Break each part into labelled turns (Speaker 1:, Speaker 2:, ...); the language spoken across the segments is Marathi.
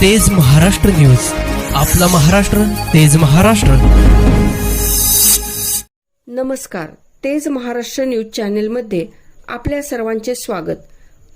Speaker 1: तेज महाराष्ट्र न्यूज. आपला महाराष्ट्र तेज महाराष्ट्र.
Speaker 2: नमस्कार. तेज महाराष्ट्र न्यूज चॅनेलमध्ये आपल्या सर्वांचे स्वागत.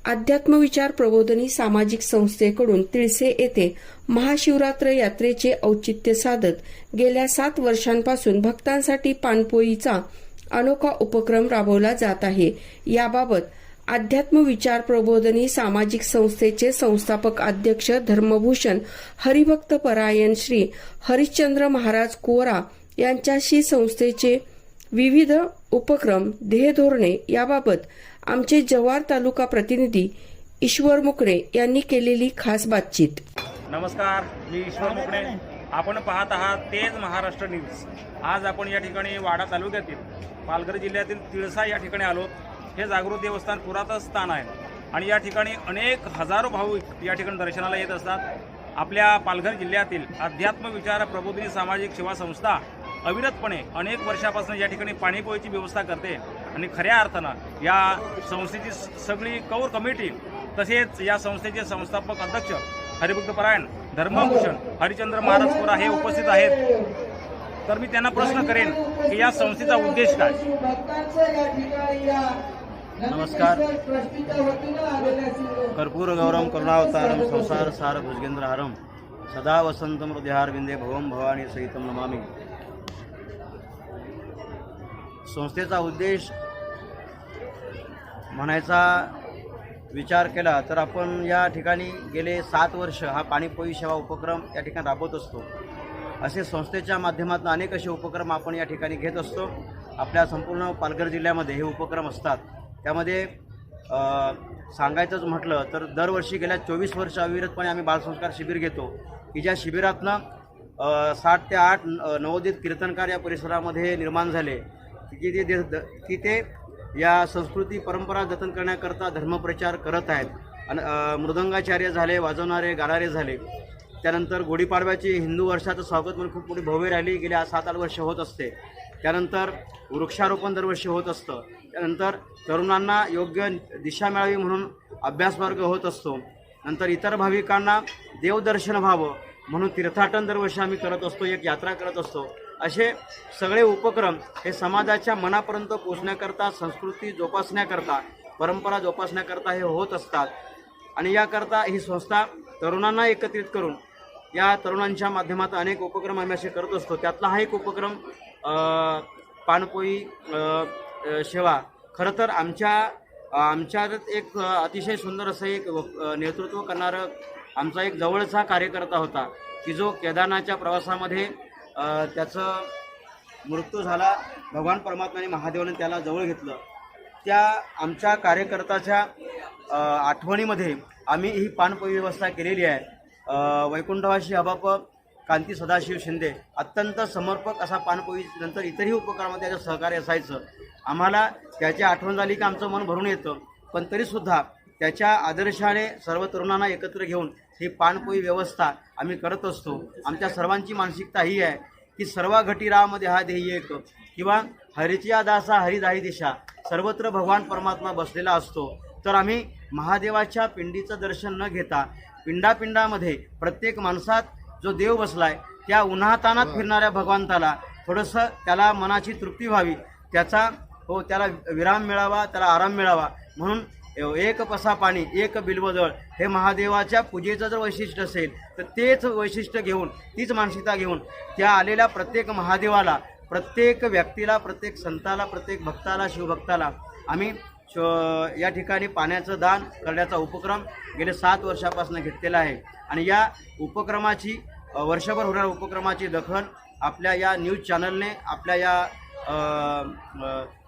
Speaker 2: अध्यात्मविचार प्रबोधनी सामाजिक संस्थेकडून तिळसे येथे महाशिवरात्र यात्रेचे औचित्य साधत गेल्या सात वर्षांपासून भक्तांसाठी पाणपोईचा अनोखा उपक्रम राबवला जात आहे. याबाबत अध्यात्म विचार प्रबोधनी सामाजिक संस्थेचे संस्थापक अध्यक्ष धर्मभूषण हरिभक्त परायण श्री हरिश्चंद्र महाराज कोरा यांच्याशी संस्थेचे विविध उपक्रम ध्येयधोरणे याबाबत आमचे जव्हार तालुका प्रतिनिधी ईश्वर मुकणे यांनी केलेली खास बातचीत.
Speaker 3: नमस्कार मी ईश्वर मुकणे आपण पाहत आहात तेज महाराष्ट्र न्यूज. आज आपण या ठिकाणी वाडा तालुक्यातील पालघर जिल्ह्यातील तिळसा या ठिकाणी आलो. हे जागृत देवस्थान पुरातन स्थान आहे. आणि या ठिकाणी अनेक हजारो भाविक या ठिकाणी दर्शनाला येत असतात. आपल्या पालघर जिल्ह्यातील अध्यात्म विचार प्रबोधिनी सामाजिक सेवा संस्था अविरतपणे अनेक वर्षापासून या ठिकाणी पाणीपोळीची व्यवस्था करते. आणि खऱ्या अर्थानं या संस्थेची सगळी कौर कमिटी तसेच या संस्थेचे संस्थापक अध्यक्ष हरिभक्त परायण धर्मभूषण हरिचंद्र महाराज कोरा हे उपस्थित आहेत. तर मी त्यांना प्रश्न करेन की या संस्थेचा उद्देश काय?
Speaker 4: नमस्कार. कर्पूर गौरम करुणावतारम संसार सार भुजगेंद्रहारम सदा वसंतम हृदयार विंदे भवम भवानी सहितम नमामि. संस्थेचा उद्देश म्हणायचा विचार केला तर आपण या ठिकाणी गेले सात वर्ष हा पाणीपोई सेवा उपक्रम या ठिकाणी राबवत असतो. असे संस्थेच्या माध्यमातून अनेक असे उपक्रम आपण या ठिकाणी घेत असतो. आपल्या संपूर्ण पालघर जिल्ह्यामध्ये हे उपक्रम असतात. त्यामध्ये सांगायचंच म्हटलं तर दरवर्षी गेल्या चोवीस वर्ष अविरतपणे आम्ही बालसंस्कार शिबिर घेतो. की ज्या शिबिरातनं सात साठ ते आठ नवोदित कीर्तनकार या परिसरामध्ये निर्माण झाले. की ते दे- द- की ते या संस्कृती परंपरा जतन करण्याकरता धर्मप्रचार करत आहेत. आणि मृदंगाचार्य झाले वाजवणारे गाणारे झाले. त्यानंतर गुढीपाडव्याची हिंदू वर्षाचं स्वागत म्हणून खूप मोठी भव्य रॅली गेल्या सात आठ वर्ष होत असते. त्यानंतर वृक्षारोपण दरवर्षी होत असतं. त्यानंतर तरुणांना योग्य दिशा मिळावी म्हणून अभ्यासवर्ग होत असतो. नंतर इतर भाविकांना देवदर्शन व्हावं म्हणून तीर्थाटन दरवर्षी आम्ही करत असतो एक यात्रा करत असतो. असे सगळे उपक्रम हे समाजाच्या मनापर्यंत पोचण्याकरता संस्कृती जोपासण्याकरता परंपरा जोपासण्याकरता हे होत असतात. आणि याकरता ही संस्था तरुणांना एकत्रित करून या तरुणांच्या माध्यमातून अनेक उपक्रम आम्ही असे करत असतो. त्यातला हा एक उपक्रम अ, पाणपोई सेवा. खरं तर आमच्या आमच्यात एक अतिशय सुंदर असं एक नेतृत्व करणारं आमचा एक जवळचा कार्यकर्ता होता. की जो केदारनाथच्या प्रवासामध्ये त्याचं मृत्यू झाला भगवान परमात्माने महादेवाने त्याला जवळ घेतलं. त्या आमच्या कार्यकर्त्याच्या आठवणीमध्ये आम्ही ही पानपोई व्यवस्था केलेली आहे. वैकुंठवाशी वैकुंठवासी अबाप कांती सदाशिव शिंदे अत्यंत समर्पक असा पानपोई नंतर इतरही उपक्रमात त्याचं सहकार्य असायचं. आम्हाला त्याची आठवण झाली की आमचं मन भरून येतं. पण तरीसुद्धा त्याच्या आदर्शाने सर्व तरुणांना एकत्र घेऊन ही पानपोई व्यवस्था आम्ही करत असतो. आमच्या सर्वांची मानसिकता ही आहे की सर्व घटीरामध्ये हा ध्येय एक किंवा हरिचिया दासा हरिदाही दिशा सर्वत्र भगवान परमात्मा बसलेला असतो. तर आम्ही महादेवाच्या पिंडीचं दर्शन न घेता पिंडापिंडामध्ये प्रत्येक माणसात जो देव बसलाय त्या उन्हातानात फिरणाऱ्या भगवंताला थोडंसं त्याला मनाची तृप्ती व्हावी त्याचा हो त्याला विराम मिळावा त्याला आराम मिळावा. म्हणून एक पसा पाणी एक बिल्वदळ हे महादेवाच्या पूजेचं जर वैशिष्ट्य असेल तर तेच वैशिष्ट्य घेऊन तीच मानसिकता घेऊन त्या आलेल्या प्रत्येक महादेवाला प्रत्येक व्यक्तीला प्रत्येक संताला प्रत्येक भक्ताला शिवभक्ताला आम्ही श- या ठिकाणी पाण्याचं दान करण्याचा उपक्रम गेले सात वर्षापासून घेतलेला आहे. आणि या उपक्रमाची वर्षभर होणाऱ्या उपक्रमाची दखल आपल्या या न्यूज चॅनलने आपल्या या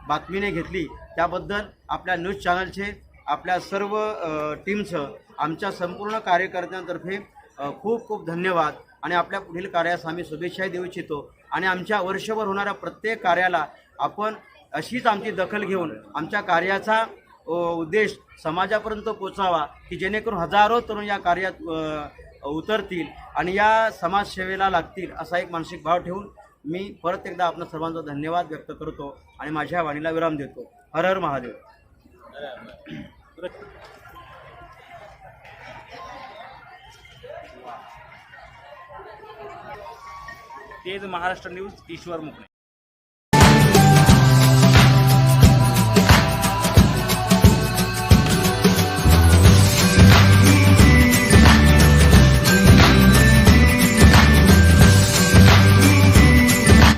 Speaker 4: बातमीने घेतली. त्याबद्दल आपल्या न्यूज चॅनलचे आपल्या सर्व टीमचं आमच्या संपूर्ण कार्यकर्त्यांतर्फे खूप खूप धन्यवाद. आणि आपल्या पुढील कार्यास आम्ही शुभेच्छाही देऊ इच्छितो. आणि आमच्या वर्षभर होणाऱ्या प्रत्येक कार्याला आपण अशीच आमची दखल घेऊन आमच्या कार्याचा उद्देश समाजापर्यंत पोचावा की जेणेकरून हजारो तरुण या कार्यात उतरतील आणि या समाजसेवेला लागतील असा एक मानसिक भाव ठेवून मी परत एकदा आपल्या सर्वांचा धन्यवाद व्यक्त करतो आणि माझ्या वाणीला विराम देतो. हर हर महादेव.
Speaker 3: तेज महाराष्ट्र न्यूज ईश्वर मुकणे.